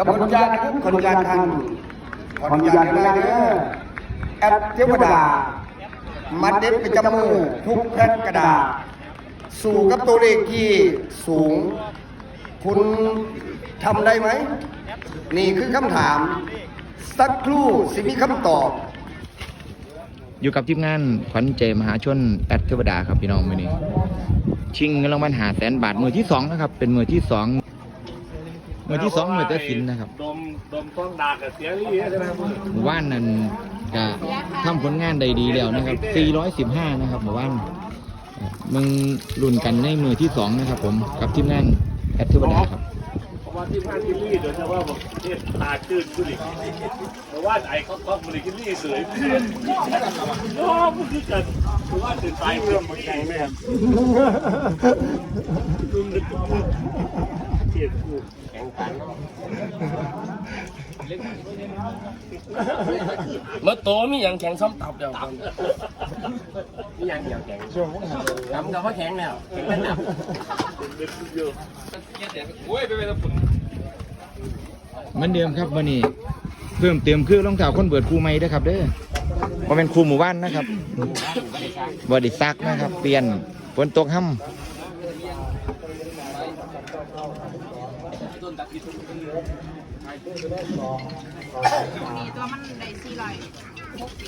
กบวนการนครับขออนุญาตท่านขออนุญาตกันได้เด้อแอปเทวดามัดเด็ดปจมือทุกแผ่นกระดาษ สู่กับตัวเลขที่สูง คุณทำได้ไหม นี่คือคำถาม สักครู่สิมีคำตอบอยู่กับทีมงานขวัญใจมหาชนแอดเทวดาครับพี่น้องมือนี้ ชิงเงินรางวัลหาแสนบาทมือที่สองนะครับ เป็นมือที่สอง มือที่สองมือตะสินนะครับดมดมต้องดากับเสียงนี่ใช่ไหมครับหมู่บ้านนั้นก็ทำผลงานได้ดีแล้วนะครับ 415 นะครับหมู่บ้านมึงรุ่นกันในมือที่สองนะครับ ผมกับทีมงานแอดเทวดาครับเพราะว่าที่บ้านกินลี่โดยเฉพาะบอกเนี่ยตาจืดกูดิเพราะว่าไอ้เขาเขาบริกินลี่เสยโอ้มันคือกันเพราะว่าตื่นไปเพื่อมาแข่งแม่ลุงนึ กเทียบกูแข่งขันเมื่อโตมีอย่างแข็งซ้ำตับเดียวมีอย่างเดียวแข็งทำกับว่าแข็งแล้วแข็งแล้วเหมือนเดิมครับวันนี้เพิ่มเติมคือรองเท้าคนเบิดครูใหม่ด้วยครับ เด้อว่าเป็นครูหมู่บ้านนะครับบอดิซักนะครับ เปลี่ยนฝนตกห้ำ ตัวมันได้สี่ร้อยหกสิ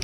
บ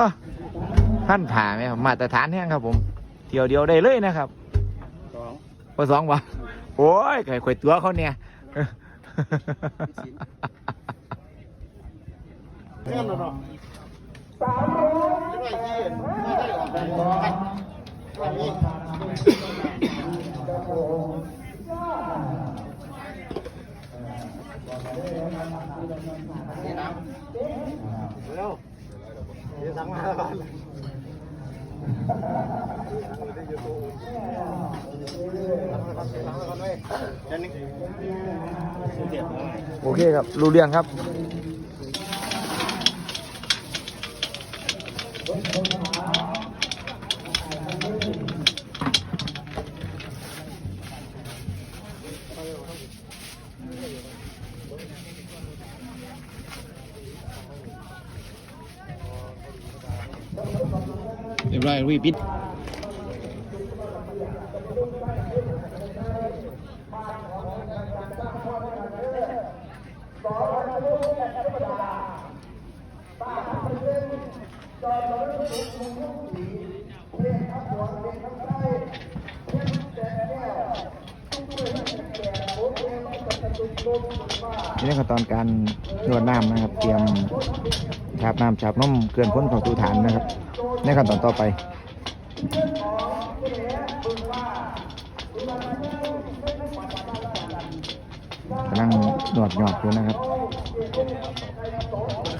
อท่านผ่าไหมครับมาตรฐานแห้งครับผม เที่ยวเดียวได้เลยนะครับสองพอสองวะ โอ้ยไข่ข่อยตัวเขาเนี่ยเรื่องอะไรเนาะ โอเคครับ รู้เรื่องครับเรียบร้อยวีปิด นี่ในขั้นตอนการนวดน้ำนะครับ เตรียมฉาบน้ำฉาบนมเกลือนพ้นของตูฐานนะครับ ในขั้นตอนต่อไปกำลังหนวดหยอดอยู่นะครับ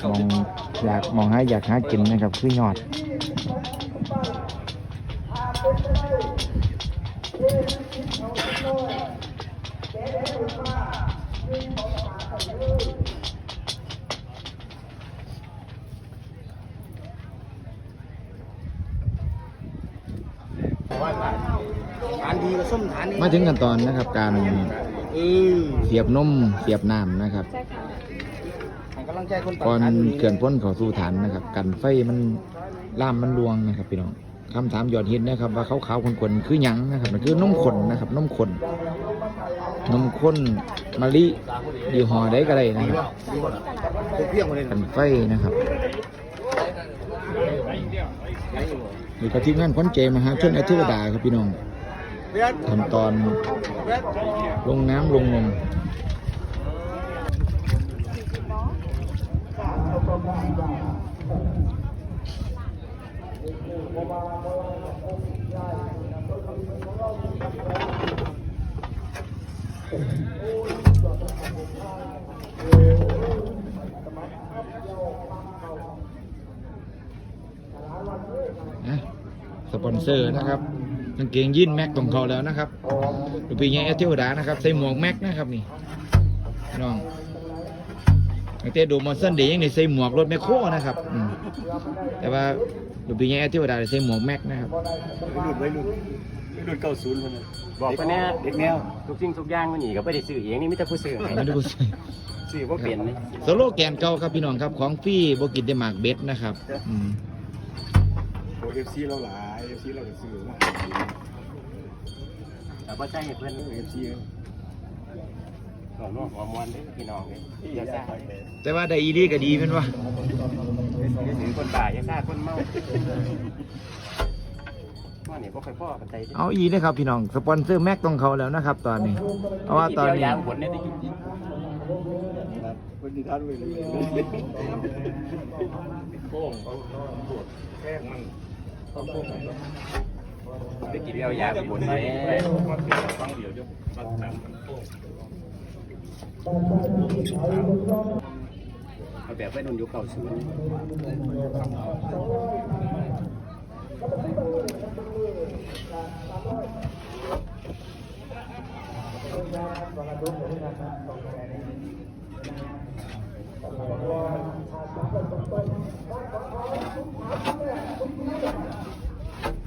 มองอยากมองให้อยากหากินนะครับคือหยอดฐานดีกับส้ มฐานนี้มาถึงขั้นตอนนะครับ การเออเสียบนมเสียบน้ำนะครับให้กำลังใจคนก่อนฐานเกินพ้นเขาสู่ฐานนะครับ กันไฟมันล่ามมันลวงนะครับพี่น้องคำถามยอดฮิตนะครับ ว่าขาวๆคนๆคือหยังนะครับ มันคือนมข้นนะครับนมข้นนมข้นมะลิยี่ห้อใดก็ได้นะครับตัวเพียงมาเลยกันไฟนะครับหรือกับทีมงานคอนเจมหาชนอธิวดาครับพี่น้องเบียด ขั้นตอนลงน้ำลงนมสปอนเซอร์นะครับ กางเกงยีนแม็กของเขาแล้วนะครับดูปีนี้เอเทวดานะครับใส่หมวกแม็กนะครับนี่พี่น้องตั้งแต่ดูมอนสันเดย์ยังได้ใส่หมวกรถแมคโครนะครับอืมแต่ว่าดูปีนี้เอเทวดาได้ใส่หมวกแม็กนะครับรุ่นไว้รุ่นรุ่นเก้าศูนย์คนนั้นบอกไปแน่เด็กแนวทุกสิ่งทุกอย่างมันหนีก็ไม่ได้ซื้อเองนี่ไมแต่ได้ผู้ซื้อให้ไม่ได้พูดใส่ซื้อว่าเปลี่ยนเลยโซโลแกนเก่าครับพี่น้องครับของฟรี่บกินได้หมากเบ็ดนะครับอืม โอเอฟซีเราหลายเอฟซีเราก็ซื้อมาแต่ว่าใจให้เพื่อนเอฟซีหอมหัวมวนเด้อพี่น้องเลยอย่าซ่าแต่ว่าได้อีดีก็ดีเป็นวะอย่าถือคนบ่ายอย่าซ่าคนเมาว่าเนี่ยพวกใครพ่อกันใจดิเอาอีนะครับพี่น้องสปอนเซอร์แม็กต้องเขาแล้วนะครับ ตอนนี้ เพราะว่าตอนเดียวนี้ยางผลเนี่ยได้อยู่ที่คนที่ท่านไปเลยโป้งเขาแข้งมัน ต้องโป้งมันได้กินเดีย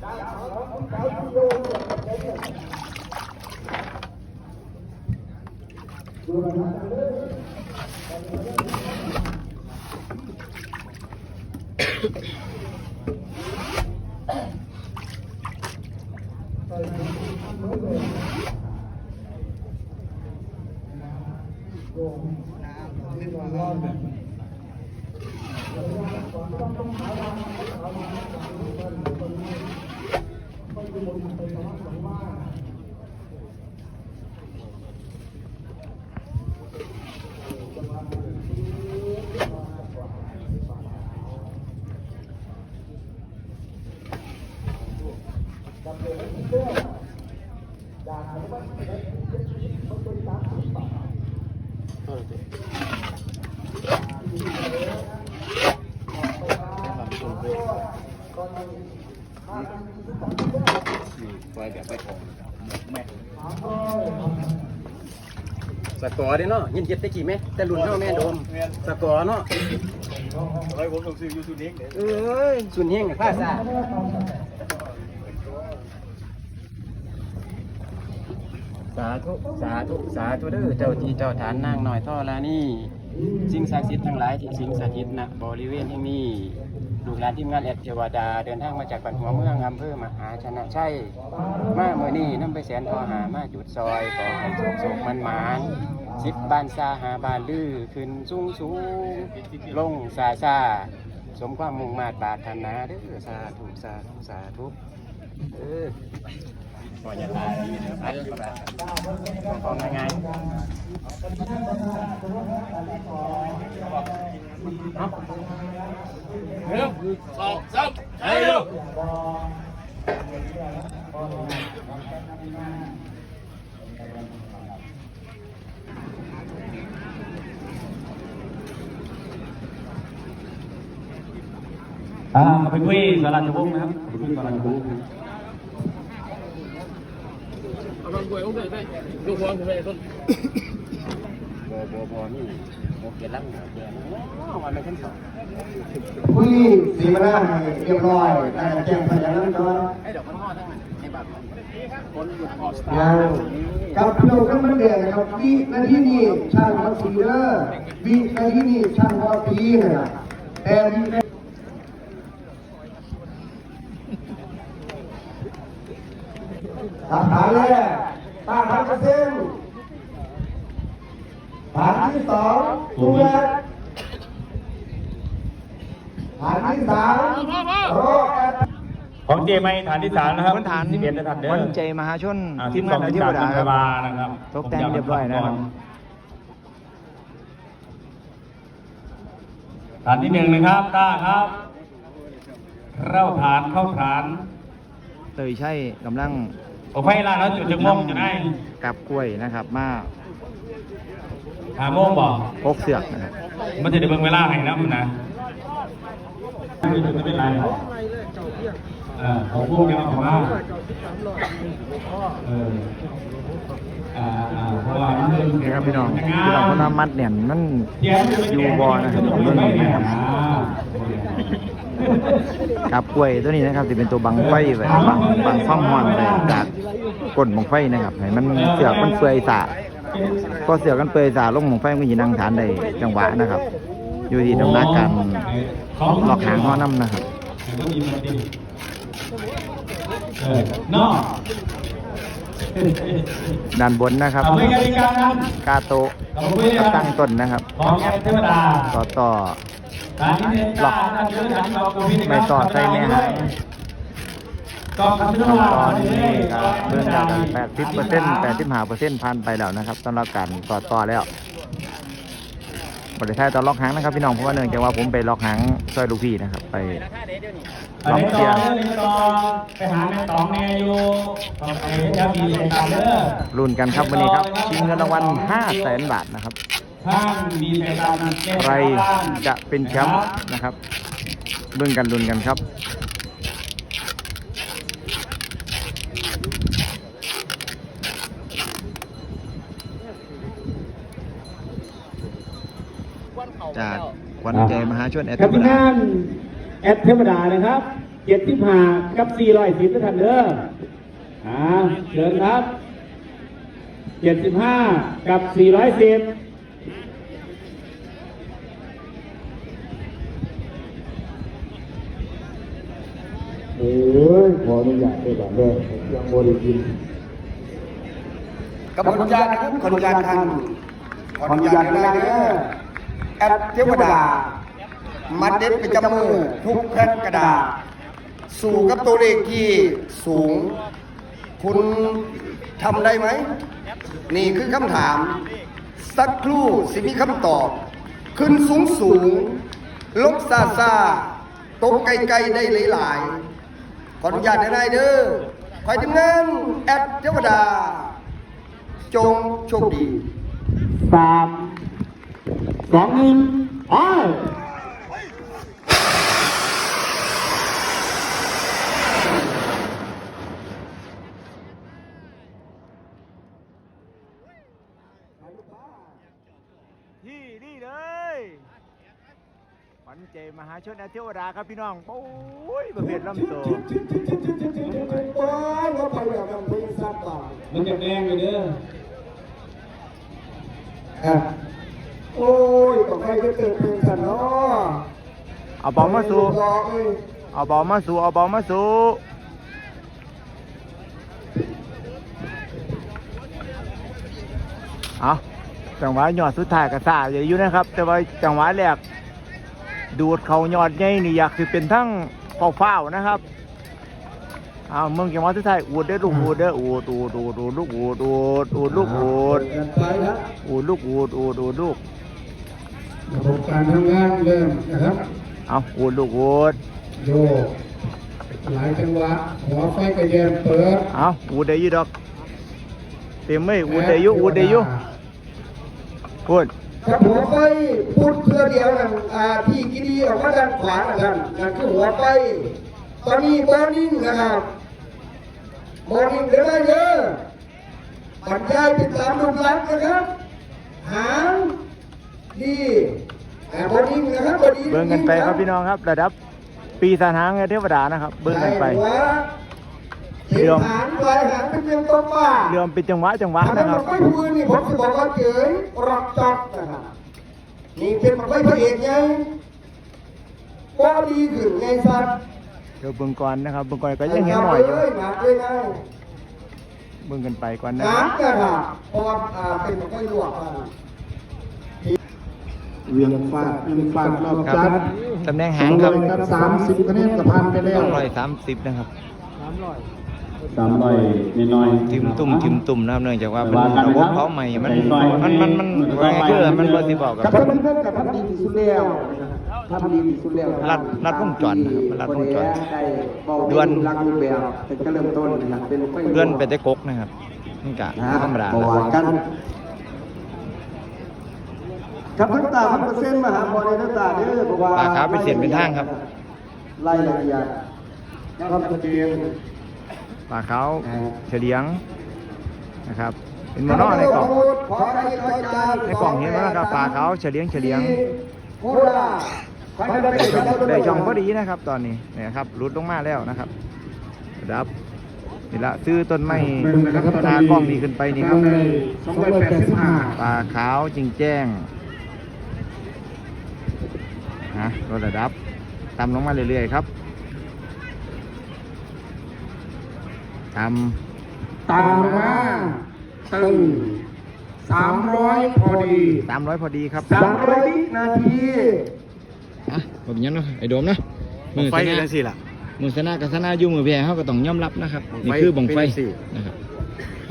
วยางผลไป ฟังเดียวเดี๋ยวมันทำมันโป้ง เอาแบบไปโดนยุคเก่าศูนย์ปล่อยแบบไปของ สกอร์เด้เนาะยินเจ็ดตะกี้ไหมแต่รุ่นเท่าแม่โดมสกอร์เนาะเฮ้ยผมต้องซื้อยูทูบนี้เด้เอ้ยสุนเฮงกับข้าซ่าสาธุสาธุสาธุเด้อเจ้าที่เจ้าฐานนางหน่อยท่อลานี่สิ่งศักดิ์สิทธิ์ทั้งหลายที่สิงสถิตณบริเวณแห่งนี้ ลูกหลานทีมงานแอดเทวดา เดินทางมาจากปันหัวเมืองอำเภอมหาชนะชัยมาเมื่อนี้น้ำไปแสนทอหามาจุดซอยขอให้สุขสุขมันหมานสิบบ้านซาหาบ้านลือขึ้นสูงสูงลงซาซาสมความมุ่งมาตรปรารถนาเด้อสาธุสาธุสาธุเออพอจะตายไปก็แบบของง่ายๆ หนึ่งสองสามใช่เร็วอ่าไปคุยสาราชวงศ์นะครับไปคุยสาราชวงศ์บอบอบอนี่ โอเคลังโอเควันละขั้นสองคุยสีมาได้เรียบร้อยแต่แจ้งพยานนั้วก็ไอ้ดอกมันห่อทั้งนั้นในบัตรคนหยุดออกสตายังร์กับเพียวกันมันเดือดครับวินาทีนี้ช่างวัดสีเด้อวินาทีนี้ช่างวัดพีนะแต่วินาหลักฐานแรกตั้งฐานเปอร์เซ็นต์ฐาน ที่สองตัวแรกฐานที่สามรอแอดของเจไม่ฐานที่สามนะครับพื้นฐานสิบเอ็ดนะครับเด้อวันใจมหาชนอ่าทีมงานอาชีพดาครับบานะครับตกแต่งเรียบร้อยนะครับฐานที่หนึ่งนะครับต้าครับเข้าฐานเข้าฐาน เตยใช่กำลังโอ้ไฟล่าแล้วจุดจะงงจะได้กับกล้วยนะครับมา หาโมงบอกพกเสือกนะครับมันจะได้เบิ่งเวลาให้นะมันนะไม่เป็นไรหรอกเออของพวกนี้เอาของมาเอออ่าอ่าเพราะว่ามันเรื่องนี่ครับพี่น้องพี่น้องคนน้ำมัดเนี่ยมันอยู่บอนะครับเบิ่งนี่นะครับกับกล้วยตัวนี้นะครับจะเป็นตัวบังไฟไว้บังบังความร้อนเลยจากก้นบังไฟนะครับให้มันเสือกมันเปื่อยสา พอเสือกันเปยสาลงบังไฟมันก็ยินังฐานได้จังหวะนะครับ อยู่ที่ดำนักการหลอกหางห้อน้ำนะครับเออนอกด้านบนนะครับกาโตตั้งต้นนะครับต่อต่อการที่เน้นตากไม่ต่อใส่ไม่หาย ก็คำเทวดาตอนนี้เรื่องราวแปดสิบเปอร์เซ็นต์แปดสิบห้าเปอร์เซ็นต์ผ่านไปแล้วนะครับสำหรับการต่อต่อแล้วบริษัทตอนล็อกหางนะครับพี่น้องเพราะว่าเนื่องจากว่าผมไปล็อกหางซอยลูกพี่นะครับไปอันนี้ต่อเรื่องนี้ต่อไปหาแม่ตองแม่อยู่ต่อไปจะมีเหตุการณ์เด้อรุ่นกันครับวันนี้ครับชิงเงินรางวัลห้าแสนบาทนะครับใครจะเป็นแชมป์นะครับเบิ่งกันลุ้นกันครับ จากวันใจมหาชนแอดครับมิที่นงานแอดเทวดานะครับเจ็ดสิบห้ากับสี่ร้อยสิบท่านเด้ออ่าเชิญครับเจ็ดสิบห้ากับสี่ร้อยสิบเอ้ยขออนุญาตด้วยก่อนเด้อยังบริกินกับขออนุญาตนะครับขออนุญาตท่านขออนุญาตได้เด้อ แอปเทวดามัดเด็ดประจำมือทุกแผ่นกระดาษ สู่กับตัวเลขที่สูง คุณทำได้ไหม นี่คือคำถาม สักครู่สิมีคำตอบ ขึ้นสูงสูงลงซาซาตกไกลๆได้หลายๆขออนุญาตได้เด้อคอยทำงานแอดเทวดา จงโชคดีสาม สองหนึ่งไปที่นี่เลยวันใจมหาชนแอดเทวดาครับพี่น้อง โอ้ยประเภทลำโตมันจะแดงเลยเด้อ โอ้ยต้องให้เกิดเป็นสันเนาะเอาบอลมาสู่รอเอ้ยเอาบอลมาสู่เอาบอลมาสู่เอาจังหวะหยอดสุดท้ายกระซาอยู่นะครับ แต่ว่าจังหวะแรกดูดเขาหยอดใหญ่นี่อยากคือเป็นทั้งเฝ้าๆนะครับอ้าวมึงจะมาที่ไทายอูดเด้อลูกอูดเด้ออูดอูดอูดอูดลูกอูดอูดอูดลูกอูดกันไปครับอูดลูกอูดอูดอูดลูก ระบบการทำงานเริ่มนะครับ เอาอูดลูกอูดโยกหลายจังหวะหัวไฟกระเย็นเปิดเอาอูดเดอยุดอกเต็มไม่อูดเดอยุอูดเดอยุพูดครับหัวไฟพูดเพื่อเดียวนะอ่าที่กินีออกมาด้านขวานะครับนั่นคือหัวไฟตอนนี้บอนิ่งนะครับบอนิ่งเดี๋ยวได้เยอะบรรยายเป็นตามรูปลักษณ์นะครับหาง ดีอ่าบอนิ่งนะครับบอนิ่งเบิ่งกันไปครับพี่น้องครับ ระดับปีศาจหางเทวดานะครับ เบิ่งกันไปเรือมหางปลายหางเป็นเรื่องต้นว่าเรือมเป็นจังหวะจังหวะถ้านะคมัรันบไม่พูดนี่ผมจะบอกว่าเจ๋ยรอกจอกนะครับนี่เป็นมันไม่พระเอกไงก็ดีขึ้นไงสัตว์เดี๋ยวเบิ่งก่อนนะครับเบิ่งก่อนก็ยังเห็นหน่อยอยู่เลยหนักเลยไงเบิ่งกันไปก่อนนะหคนัรับกนะครับเพราะว่าอ่าเป็นมันไม่ลวกกัน เวียงฟาดเวียงฟาดรอบครับจัดตำแหน่งหางครับครับสามสิบคะแนนกับพันไปแล้วร้อยสามสิบนะครับสามร้อยน้อยทิมตุ่มทิมตุ่มนะครับเนื่องจากว่าเป็นว่ากันระนะบครับบเขาใหม่มันใส่ซอยมันมันมันมือว่าไงต่อไปคือมันบ่สิบอกกักับบท่านเพื่อนกับทำดีที่สุดแล้วทำดีที่สุดแล้วรัดรัดวงจรนะครับรัดวงจรเดือนรักรูปแบบเป็นก็เริ่มต้นนะครับเป็นไฟเลื่อนไปได้กกนะครับนี่กะธรรมดาประวัติกัน ครับพันตาพันเปอร์เซ็นต์มาหาบอลในตาเด้อเพราะว่าปลาขาวเป็นเสียนเป็นทางครับรายละเอียดความชัดเจนปลาขาวเฉลียงนะครับ เป็นโมโนในกล่องขอให้ขอจานในกล่องเห็นไหมครับปลาขาวเฉลียงเฉลียงโคราชขอให้ได้ได้ช่องได้ได้ช่องพอดีนะครับ ตอนนี้เนี่ยครับรุดลงมาแล้วนะครับครับนี่ละซื้อต้นไม้ตากล้องนี้ขึ้นไปนี่ครับสองร้อยแปดสิบห้าปลาขาวจริงแจ้ง ฮะลดระดับต่ำลงมาเรื่อยๆครับต่ตามมาตึงสามร้อยพอดีำสามร้อยพอดีครับสามร้อยนาทีอะแบบนี้เนาะไอ้โดมนะมือไฟชเป็นนะจังซี่ล่ะมือชนะกับชนะอยู่มือแพ้เขาก็ต้องยอมรับนะครับบั้งไฟนี่คือบังไฟเป็นจังซี่นะครับ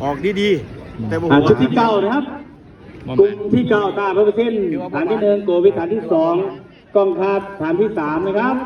ออกดีๆแต่บ่อ่าฮู้ชุดที่เก้านะครับบ่กลุ่มามที่เก้าตาเปอร์เซ็นต์ฐานที่หนึ่งโกวิฐานที่สอง กองคาดฐานที่สามนะครับ